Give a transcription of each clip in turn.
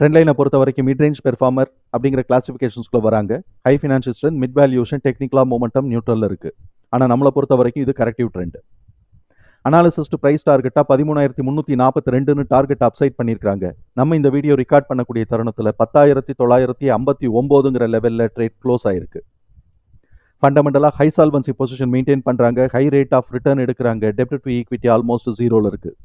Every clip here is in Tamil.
ட்ரெண்ட் லைனை பொறுத்த வரைக்கும் மிட் ரேஞ்ச் பெர்ஃபார்மர் அப்படிங்கிற கிளாசிஃபிகேஷன்ஸ்குள்ள வராங்க. High financial strength mid valuation டெக்னிக்கலாக மொமெண்டம் நியூட்ரலில் இருக்குது ஆனால் நம்மளை பொறுத்த வரைக்கும் இது corrective trend analyst price price டார்கெட்டாக பதிமூணாயிரத்தி முந்நூற்றி நாற்பத்தி ரெண்டுன்னு டார்கெட் அப்சைட் பண்ணியிருக்காங்க நம்ம இந்த வீடியோ ரெக்கார்ட் பண்ணக்கூடிய தருணத்தில் பத்தாயிரத்தி தொள்ளாயிரத்தி ஐம்பத்தி ஒம்போதுங்கிற லெவலில் ட்ரேட் க்ளோஸ் ஆயிருக்கு. ஃபண்டமெண்டலாக ஹை சால்வன்சி பொசிஷன் மெயின்டைன் பண்ணுறாங்க ஹை ரேட் ஆஃப் ரிட்டர்ன் எடுக்கிறாங்க. டெப்ட் டு ஈக்விட்டி ஆல்மோஸ்ட் ஜீரோவில் இருக்குது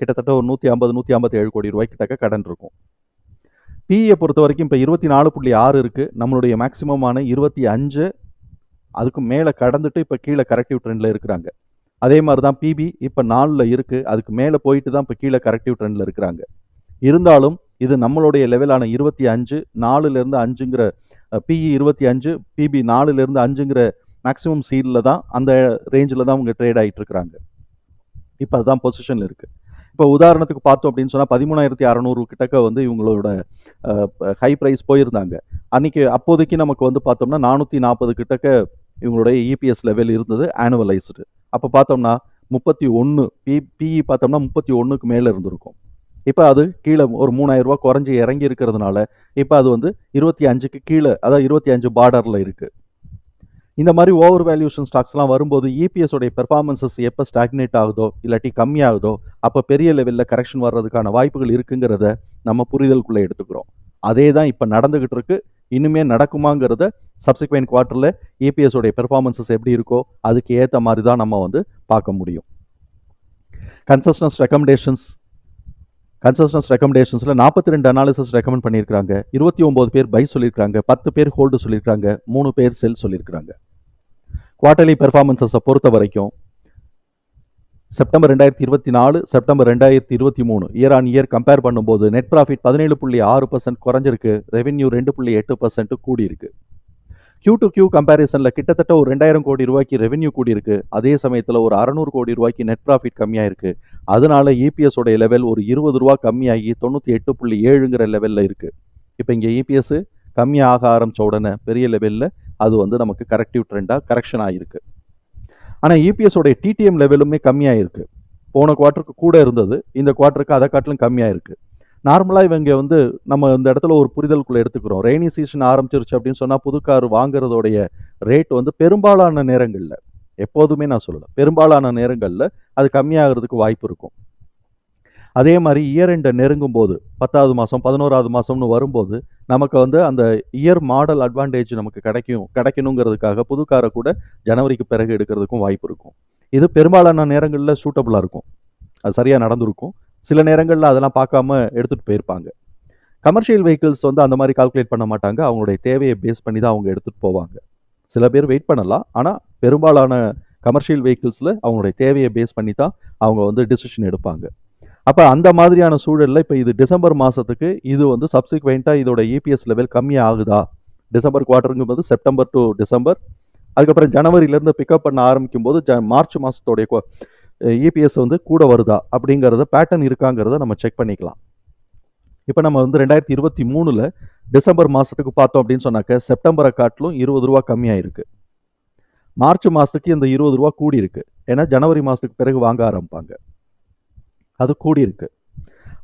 கிட்டத்தட்ட ஒரு நூற்றி ஐம்பது நூற்றி ஐம்பத்தி ஏழு கோடி ரூபாய்க்கிட்ட கிட்டக்க கடன் இருக்கும். பிஇயை பொறுத்த வரைக்கும் இப்போ இருபத்தி நாலு புள்ளி ஆறு இருக்குது நம்மளுடைய மேக்ஸிமமான இருபத்தி அஞ்சு அதுக்கு மேலே கடந்துட்டு இப்போ கீழே கரெக்டிவ் ட்ரெண்டில் இருக்கிறாங்க. அதே மாதிரி தான் பிபி இப்போ நாலில் இருக்குது அதுக்கு மேலே போயிட்டு தான் இப்போ கீழே கரெக்டிவ் ட்ரெண்டில் இருக்கிறாங்க. இருந்தாலும் இது நம்மளுடைய லெவலான இருபத்தி அஞ்சு நாலுலேருந்து அஞ்சுங்கிற பிஇ இருபத்தி அஞ்சு பிபி நாலுலேருந்து அஞ்சுங்கிற மேக்ஸிமம் சீலில் தான் அந்த ரேஞ்சில் தான் அவங்க ட்ரேட் ஆகிட்டு இருக்கிறாங்க. இப்போ அதுதான் பொசிஷனில் இருக்குது இப்போ உதாரணத்துக்கு பார்த்தோம் அப்படின்னு சொன்னால் பதிமூணாயிரத்தி அறநூறு கிட்டக்க வந்து இவங்களோட ஹை ப்ரைஸ் போயிருந்தாங்க. அன்னைக்கு அப்போதைக்கு நமக்கு வந்து பார்த்தோம்னா நானூற்றி நாற்பது கிட்டக்க இவங்களுடைய இபிஎஸ் லெவல் இருந்தது ஆனுவலைஸ்டு அப்போ பார்த்தோம்னா முப்பத்தி ஒன்று பி பிஇ பார்த்தோம்னா முப்பத்தி ஒன்றுக்கு மேலே இருந்திருக்கும். இப்போ அது கீழே ஒரு மூணாயிரம் குறைஞ்சி இறங்கி இருக்கிறதுனால இப்போ அது வந்து இருபத்தி அஞ்சுக்கு கீழே அதாவது இருபத்தி அஞ்சு பார்டரில் இருக்குது இந்த மாதிரி ஓவர் வேல்யூஷன் ஸ்டாக்ஸ்லாம் வரும்போது இபிஎஸோடைய பெர்ஃபார்மன்சஸ் எப்போ ஸ்டாக்னேட் ஆகுதோ இல்லாட்டி கம்மியாகுதோ அப்போ பெரிய லெவலில் கரெக்ஷன் வர்றதுக்கான வாய்ப்புகள் இருக்குங்கிறத நம்ம புரிதலுக்குள்ளே எடுத்துக்கிறோம். அதே தான் இப்போ நடந்துகிட்டு இருக்கு. இன்னுமே நடக்குமாங்கிறத சப்சிக்வெண்ட் குவார்ட்டரில் இபிஎஸோடைய பெர்ஃபார்மன்சஸ் எப்படி இருக்கோ அதுக்கு ஏற்ற மாதிரி தான் நம்ம வந்து பார்க்க முடியும். கன்சஸ்டன்ஸ் ரெக்கமெண்டேஷன்ஸ் கன்சஸ்டன்ஸ் ரெக்கமெண்டேஷன்ஸில் நாற்பத்தி ரெண்டு அனாலிசிஸ் ரெக்கமெண்ட் பண்ணியிருக்காங்க இருபத்தி ஒம்பது பேர் பை சொல்லியிருக்காங்க பத்து பேர் ஹோல்டு சொல்லியிருக்காங்க மூணு பேர் செல் சொல்லியிருக்காங்க குவார்டர்லி பெர்ஃபார்மன்ஸஸை பொறுத்த வரைக்கும் செப்டம்பர் ரெண்டாயிரத்தி இருபத்தி நாலு செப்டம்பர் ரெண்டாயிரத்தி இருபத்தி மூணு இயர் ஆன் இயர் கம்பேர் பண்ணும்போது நெட் ப்ராஃபிட் பதினேழு புள்ளி ஆறு பர்சன்ட் குறைஞ்சிருக்கு ரெவென்யூ ரெண்டு புள்ளி எட்டு பர்சன்ட் கூடியிருக்கு. கியூ டு கியூ கம்பேரிசனில் கிட்டத்தட்ட ஒரு ரெண்டாயிரம் கோடி ரூபாய்க்கு ரெவென்யூ கூடியிருக்கு அதே சமயத்தில் ஒரு அறநூறு கோடி ரூபாய்க்கு நெட் ப்ராஃபிட் கம்மியாயிருக்கு. அதனால இபிஎஸ் உடைய லெவல் ஒரு இருபது ரூபா கம்மியாகி தொண்ணூற்றி எட்டு புள்ளி ஏழுங்கிற லெவலில் இருக்குது இப்போ இங்கே இபிஎஸ் கம்மியாக ஆரம்பித்த உடனே பெரிய லெவலில் அது வந்து நமக்கு கரெக்டிவ் ட்ரெண்டாக கரெக்ஷன் ஆகிருக்கு ஆனால் இபிஎஸ் டிடிஎம் லெவலுமே கம்மியாயிருக்கு. போன குவார்ட்டருக்கு கூட இருந்தது இந்த குவார்ட்டருக்கு அதை காட்டிலும் கம்மியாக இருக்குது நார்மலாக இவங்க வந்து நம்ம இந்த இடத்துல ஒரு புரிதலுக்குள்ளே எடுத்துக்கிறோம். ரெய்னி சீசன் ஆரம்பிச்சிருச்சு அப்படின்னு சொன்னால் புது கார் வாங்குறதோடைய ரேட் வந்து பெரும்பாலான நேரங்களில் எப்போதுமே நான் சொல்லலை பெரும்பாலான நேரங்களில் அது கம்மியாகிறதுக்கு வாய்ப்பு இருக்கும். அதே மாதிரி இயர் எண்டை நெருங்கும் போது பத்தாவது மாதம் பதினோராவது மாதம்னு வரும்போது நமக்கு வந்து அந்த இயர் மாடல் அட்வான்டேஜ் நமக்கு கிடைக்கும் கிடைக்கணுங்கிறதுக்காக புது காரை கூட ஜனவரிக்கு பிறகு எடுக்கிறதுக்கும் வாய்ப்பு இருக்கும். இது பெரும்பாலான நேரங்களில் சூட்டபுளாக இருக்கும். அது சரியாக நடந்திருக்கும். சில நேரங்களில் அதெல்லாம் பார்க்காம எடுத்துகிட்டு போயிருப்பாங்க. கமர்ஷியல் வெஹிக்கிள்ஸ் வந்து அந்த மாதிரி கால்குலேட் பண்ண மாட்டாங்க. அவங்களுடைய தேவையை பேஸ் பண்ணி தான் அவங்க எடுத்துகிட்டு போவாங்க. சில பேர் வெயிட் பண்ணலாம். ஆனால் பெரும்பாலான கமர்ஷியல் வெஹிக்கிள்ஸில் அவங்களுடைய தேவையை பேஸ் பண்ணி தான் அவங்க வந்து டிசிஷன் எடுப்பாங்க. அப்போ அந்த மாதிரியான சூழலில் இப்போ இது டிசம்பர் மாதத்துக்கு இது வந்து சப்சிக்வெண்ட்டாக இதோட இபிஎஸ் லெவல் கம்மியாக ஆகுதா டிசம்பர் குவார்ட்டருங்கும் போது செப்டம்பர் டு டிசம்பர் அதுக்கப்புறம் ஜனவரியிலேருந்து பிக்கப் பண்ண ஆரம்பிக்கும் போது ஜ மார்ச் மாதத்தோடைய இபிஎஸ் வந்து கூட வருதா? அப்படிங்கிறத பேட்டர்ன் இருக்காங்கிறத நம்ம செக் பண்ணிக்கலாம். இப்போ நம்ம வந்து ரெண்டாயிரத்தி இருபத்தி மூணில் டிசம்பர் மாதத்துக்கு பார்த்தோம் அப்படின்னு சொன்னாக்க செப்டம்பரை காட்டிலும் இருபது ரூபா கம்மியாக இருக்குது மார்ச் மாதத்துக்கு இந்த இருபது ரூபா கூடி இருக்குது ஏன்னா ஜனவரி மாதத்துக்கு பிறகு வாங்க ஆரம்பிப்பாங்க. அது கூடியிருக்கு.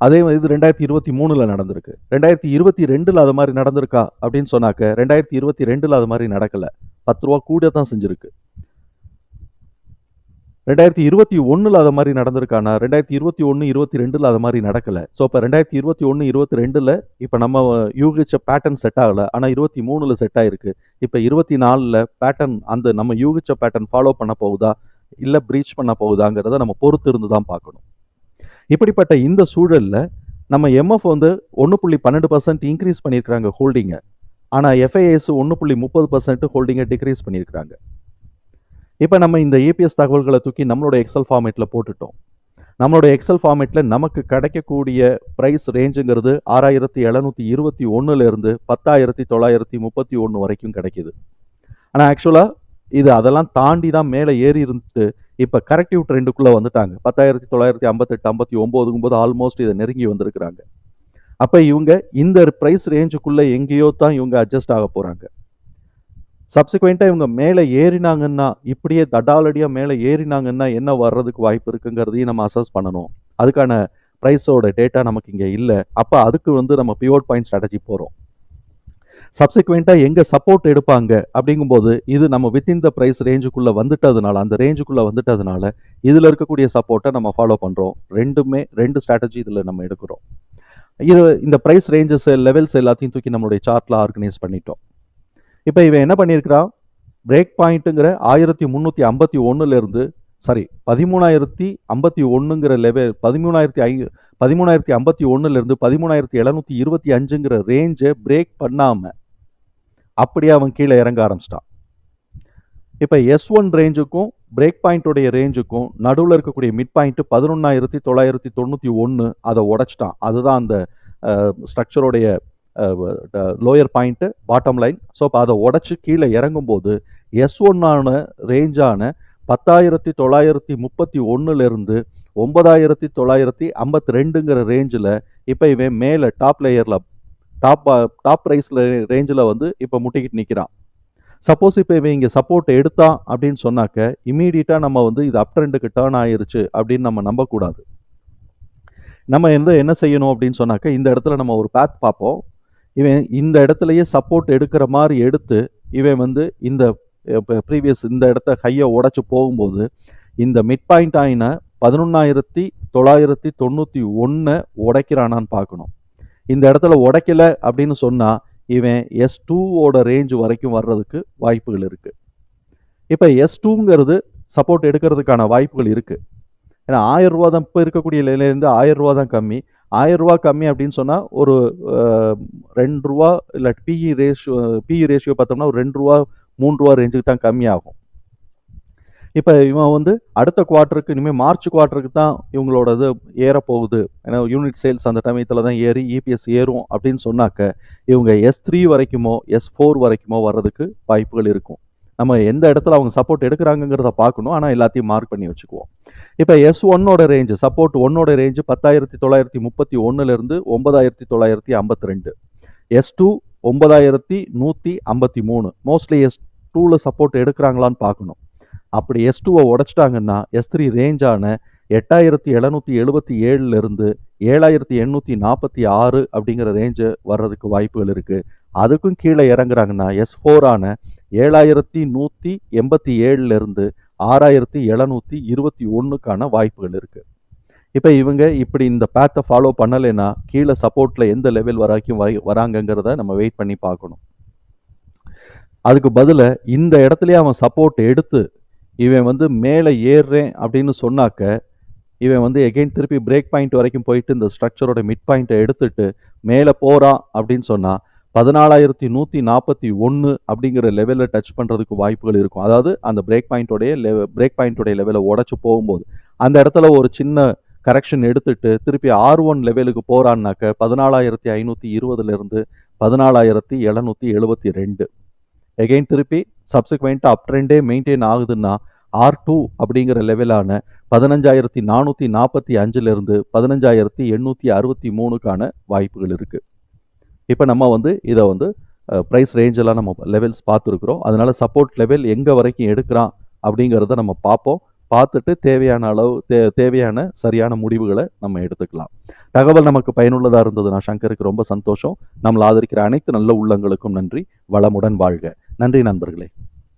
அதே மாதிரி இது ரெண்டாயிரத்தி இருபத்தி மூணில் நடந்திருக்கு. ரெண்டாயிரத்தி இருபத்தி ரெண்டில் அது மாதிரி நடந்திருக்கா அப்படின்னு சொன்னாக்க ரெண்டாயிரத்தி இருபத்தி ரெண்டில் அது மாதிரி நடக்கலை. பத்து ரூபா கூட தான் செஞ்சுருக்கு. ரெண்டாயிரத்தி இருபத்தி ஒன்றில் அது மாதிரி நடந்திருக்கானா? ரெண்டாயிரத்தி இருபத்தி ஒன்று இருபத்தி ரெண்டில் அது மாதிரி நடக்கலை. ஸோ இப்போ ரெண்டாயிரத்தி இருபத்தி ஒன்று இருபத்தி ரெண்டில் இப்போ நம்ம யூகிச்ச பேட்டர்ன் செட் ஆகலை. ஆனால் இருபத்தி மூணில் செட் ஆகிருக்கு இப்போ இருபத்தி நாலில் பேட்டர்ன் அந்த நம்ம யூகிச்ச பேட்டர்ன் ஃபாலோ பண்ண போகுதா? இல்லை ப்ரீச் பண்ண போகுதாங்கிறத நம்ம பொறுத்து இருந்து தான் பார்க்கணும். இப்படிப்பட்ட இந்த சூழலில் நம்ம எம்எஃப் வந்து ஒன்று புள்ளி பன்னெண்டு பர்சன்ட் இன்க்ரீஸ் பண்ணியிருக்கிறாங்க ஹோல்டிங்கை ஆனால் எஃப்ஐஎஸ் ஒன்று புள்ளி முப்பது பர்சன்ட் ஹோல்டிங்கை டிக்ரீஸ் பண்ணியிருக்கிறாங்க. இப்போ நம்ம இந்த ஏபிஎஸ் தகவல்களை தூக்கி நம்மளோட எக்ஸல் ஃபார்மேட்டில் போட்டுட்டோம். நம்மளோட எக்ஸல் ஃபார்மேட்டில் நமக்கு கிடைக்கக்கூடிய ப்ரைஸ் ரேஞ்சுங்கிறது ஆறாயிரத்தி எழுநூற்றி இருபத்தி ஒன்றுலேருந்து பத்தாயிரத்தி தொள்ளாயிரத்தி முப்பத்தி ஒன்று வரைக்கும் கிடைக்கிது. ஆனால் ஆக்சுவலாக இது அதெல்லாம் தாண்டி தான் மேலே ஏறி இருந்துட்டு இப்போ கரெக்டிவ் ட்ரெண்டுக்குள்ளே வந்துட்டாங்க. பத்தாயிரத்தி தொள்ளாயிரத்தி ஐம்பத்தெட்டு ஐம்பத்தி ஒம்போதுங்கும் போது ஆல்மோஸ்ட் இதை நெருங்கி வந்திருக்கிறாங்க. அப்போ இவங்க இந்த ப்ரைஸ் ரேஞ்சுக்குள்ளே எங்கேயோ தான் இவங்க அட்ஜஸ்ட் ஆக போகிறாங்க சப்சிக்வெண்ட்டாக இவங்க மேலே ஏறினாங்கன்னா இப்படியே தடாலடியாக மேலே ஏறினாங்கன்னா என்ன வர்றதுக்கு வாய்ப்பு இருக்குங்கிறதையும் நம்ம அசஸ் பண்ணணும். அதுக்கான ப்ரைஸோட டேட்டா நமக்கு இங்கே இல்லை. அப்போ அதுக்கு வந்து நம்ம பிவோட் பாயிண்ட் ஸ்ட்ராட்டஜி போகிறோம் சப்சிக்வெண்ட்டாக எங்கே சப்போர்ட் எடுப்பாங்க அப்படிங்கும்போது இது நம்ம வித்தின் த ப்ரைஸ் ரேஞ்சுக்குள்ளே வந்துட்டதுனால அந்த ரேஞ்சுக்குள்ளே வந்துட்டதுனால இதில் இருக்கக்கூடிய சப்போர்ட்டை நம்ம ஃபாலோ பண்ணுறோம் ரெண்டுமே ரெண்டு ஸ்ட்ராட்டஜி இதில் நம்ம எடுக்கிறோம். இது இந்த ப்ரைஸ் ரேஞ்சஸ் லெவல்ஸ் எல்லாத்தையும் தூக்கி நம்மளுடைய சார்ட்டில் ஆர்கனைஸ் பண்ணிட்டோம். இப்போ இவன் என்ன பண்ணியிருக்கிறான் பிரேக் பாயிண்ட்டுங்கிற ஆயிரத்தி முந்நூற்றி ஐம்பத்தி ஒன்றுலேருந்து சாரி பதிமூணாயிரத்தி ஐம்பத்தி ஒன்றுங்கிற லெவல் பதிமூணாயிரத்தி ஐ பதிமூணாயிரத்தி ஐம்பத்தி ஒன்றுலேருந்து பதிமூணாயிரத்தி எழுநூற்றி இருபத்தி அஞ்சுங்கிற ரேஞ்சை பிரேக் பண்ணாமல் அப்படியே அவன் கீழே இறங்க ஆரம்பிச்சிட்டான். இப்போ எஸ் ஒன் ரேஞ்சுக்கும் பிரேக் பாயிண்ட்டுடைய ரேஞ்சுக்கும் நடுவில் இருக்கக்கூடிய மிட் பாயிண்ட்டு பதினொன்றாயிரத்தி தொள்ளாயிரத்தி தொண்ணூற்றி ஒன்று அதை உடைச்சிட்டான். அதுதான் அந்த ஸ்ட்ரக்சருடைய lower point bottom line so இப்போ அதை உடச்சி கீழே இறங்கும்போது எஸ் ஒன்னான ரேஞ்சான பத்தாயிரத்தி தொள்ளாயிரத்தி முப்பத்தி ஒன்றுலேருந்து ஒன்பதாயிரத்தி தொள்ளாயிரத்தி ஐம்பத்தி ரெண்டுங்கிற ரேஞ்சில் இப்போ இவன் மேலே டாப் லேயரில் டாப் டாப் ப்ரைஸில் ரேஞ்சில் வந்து இப்போ முட்டிக்கிட்டு நிற்கிறான் சப்போஸ் இப்போ இவன் இங்கே சப்போர்ட் எடுத்தான் அப்படின்னு சொன்னாக்க இமீடியட்டாக நம்ம வந்து இது அப் ட்ரெண்டுக்கு டேர்ன் ஆயிருச்சு அப்படின்னு நம்ம நம்பக்கூடாது. நம்ம எந்த என்ன செய்யணும் அப்படின்னு சொன்னாக்க இந்த இடத்துல நம்ம ஒரு பேத் பார்ப்போம். இவன் இந்த இடத்துலையே சப்போர்ட் எடுக்கிற மாதிரி எடுத்து இவன் வந்து இந்த ப்ரீவியஸ் இந்த இடத்த ஹையை உடச்சி போகும்போது இந்த மிட் பாயிண்ட் ஆயின பதினொன்றாயிரத்தி தொள்ளாயிரத்தி தொண்ணூற்றி ஒன்றை உடைக்கிறானான்னு பார்க்கணும். இந்த இடத்துல உடைக்கல அப்படின்னு சொன்னால் இவன் எஸ் டூவோட ரேஞ்ச் வரைக்கும் வர்றதுக்கு வாய்ப்புகள் இருக்குது இப்போ எஸ் டூங்கிறது சப்போர்ட் எடுக்கிறதுக்கான வாய்ப்புகள் இருக்குது ஏன்னா ஆயிரம் ரூபா தான் இப்போ இருக்கக்கூடிய நிலையிலேருந்து ஆயிரம் ரூபா தான் கம்மி. ஆயிரம் ரூபா கம்மி அப்படின்னு சொன்னால் ஒரு ரெண்டு ரூபா இல்லை பிஇ ரேஷியோ பிஇ ரேஷியோ பார்த்தோம்னா ஒரு ரெண்டு ரூபா மூணு ரூபா ரேஞ்சுக்கு தான் கம்மியாகும். இப்போ இவன் வந்து அடுத்த குவார்ட்டருக்கு இனிமேல் மார்ச் குவார்ட்டருக்கு தான் இவங்களோட இது ஏறப்போகுது. ஏன்னா யூனிட் சேல்ஸ் அந்த டமயத்தில் தான் ஏறி இபிஎஸ் ஏறும் அப்படின்னு சொன்னாக்க இவங்க எஸ் த்ரீ வரைக்குமோ எஸ் ஃபோர் வரைக்குமோ வர்றதுக்கு வாய்ப்புகள் இருக்கும். நம்ம எந்த இடத்துல அவங்க சப்போர்ட் எடுக்கிறாங்கங்கிறத பார்க்கணும். ஆனால் எல்லாத்தையும் மார்க் பண்ணி வச்சுக்குவோம். இப்போ எஸ் ஒன்னோட ரேஞ்சு சப்போர்ட் ஒன்னோட ரேஞ்சு பத்தாயிரத்தி தொள்ளாயிரத்தி முப்பத்தி ஒன்றுலேருந்து ஒன்பதாயிரத்தி தொள்ளாயிரத்தி ஐம்பத்தி ரெண்டு. எஸ் டூ ஒன்பதாயிரத்தி நூற்றி ஐம்பத்தி மூணு. மோஸ்ட்லி எஸ் டூவில் சப்போர்ட் எடுக்கிறாங்களான்னு பார்க்கணும். அப்படி எஸ் டூவை உடச்சிட்டாங்கன்னா எஸ் த்ரீ ரேஞ்சான எட்டாயிரத்தி எழுநூற்றி எழுபத்தி ஏழுலேருந்து ஏழாயிரத்தி எண்ணூற்றி நாற்பத்தி ஆறு அப்படிங்கிற ரேஞ்சு வர்றதுக்கு வாய்ப்புகள் இருக்குது அதுக்கும் கீழே இறங்குறாங்கன்னா எஸ் ஃபோரான ஏழாயிரத்தி நூற்றி எண்பத்தி ஏழுலேருந்து ஆறாயிரத்தி எழுநூற்றி இருபத்தி ஒன்றுக்கான வாய்ப்புகள் இருக்குது இப்போ இவங்க இப்படி இந்த பேத்தை ஃபாலோ பண்ணலைன்னா கீழே சப்போர்ட்டில் எந்த லெவல் வரைக்கும் வரை வராங்கங்கிறத நம்ம வெயிட் பண்ணி பார்க்கணும். அதுக்கு பதிலாக இந்த இடத்துலயே அவன் சப்போர்ட் எடுத்து இவன் வந்து மேலே ஏறுறேன் அப்படின்னு சொன்னாக்க இவன் வந்து எகெயின் திருப்பி பிரேக் பாயிண்ட் வரைக்கும் போயிட்டு இந்த ஸ்ட்ரக்சரோட மிட் பாயிண்ட்டை எடுத்துட்டு மேலே போகிறான் அப்படின்னு சொன்னால் பதினாலாயிரத்தி நூற்றி நாற்பத்தி ஒன்று அப்படிங்கிற லெவலில் டச் பண்ணுறதுக்கு வாய்ப்புகள் இருக்கும். அதாவது அந்த பிரேக் பாயிண்ட்டோடைய லெவ பிரேக் பாயிண்ட்டோடைய லெவலை உடச்சி போகும்போது அந்த இடத்துல ஒரு சின்ன கரெக்ஷன் எடுத்துட்டு திருப்பி ஆர் ஒன் லெவலுக்கு போகிறான்னாக்க பதினாலாயிரத்தி ஐநூற்றி இருபதுலேருந்து பதினாலாயிரத்தி எழுநூற்றி எழுபத்தி ரெண்டு. எகெயின் திருப்பி சப்சிக்வெண்ட்டாக அப் ட்ரெண்டே மெயின்டைன் ஆகுதுன்னா ஆர் டூ அப்படிங்கிற லெவலான பதினஞ்சாயிரத்தி நானூற்றி நாற்பத்தி அஞ்சுலேருந்து பதினஞ்சாயிரத்தி எண்ணூற்றி அறுபத்தி மூணுக்கான வாய்ப்புகள் இருக்குது இப்போ நம்ம வந்து இதை வந்து ப்ரைஸ் ரேஞ்செல்லாம் நம்ம லெவல்ஸ் பார்த்துருக்குறோம். அதனால் சப்போர்ட் லெவல் எங்கே வரைக்கும் எடுக்கிறான் அப்படிங்கிறத நம்ம பார்ப்போம். பார்த்துட்டு தேவையான அளவு தே தேவையான சரியான முடிவுகளை நம்ம எடுத்துக்கலாம். தகவல் நமக்கு பயனுள்ளதாக இருந்தது நான் சங்கருக்கு ரொம்ப சந்தோஷம். நம்மளை ஆதரிக்கிற அனைத்து நல்ல உள்ளங்களுக்கும் நன்றி. வளமுடன் வாழ்க. நன்றி நண்பர்களே.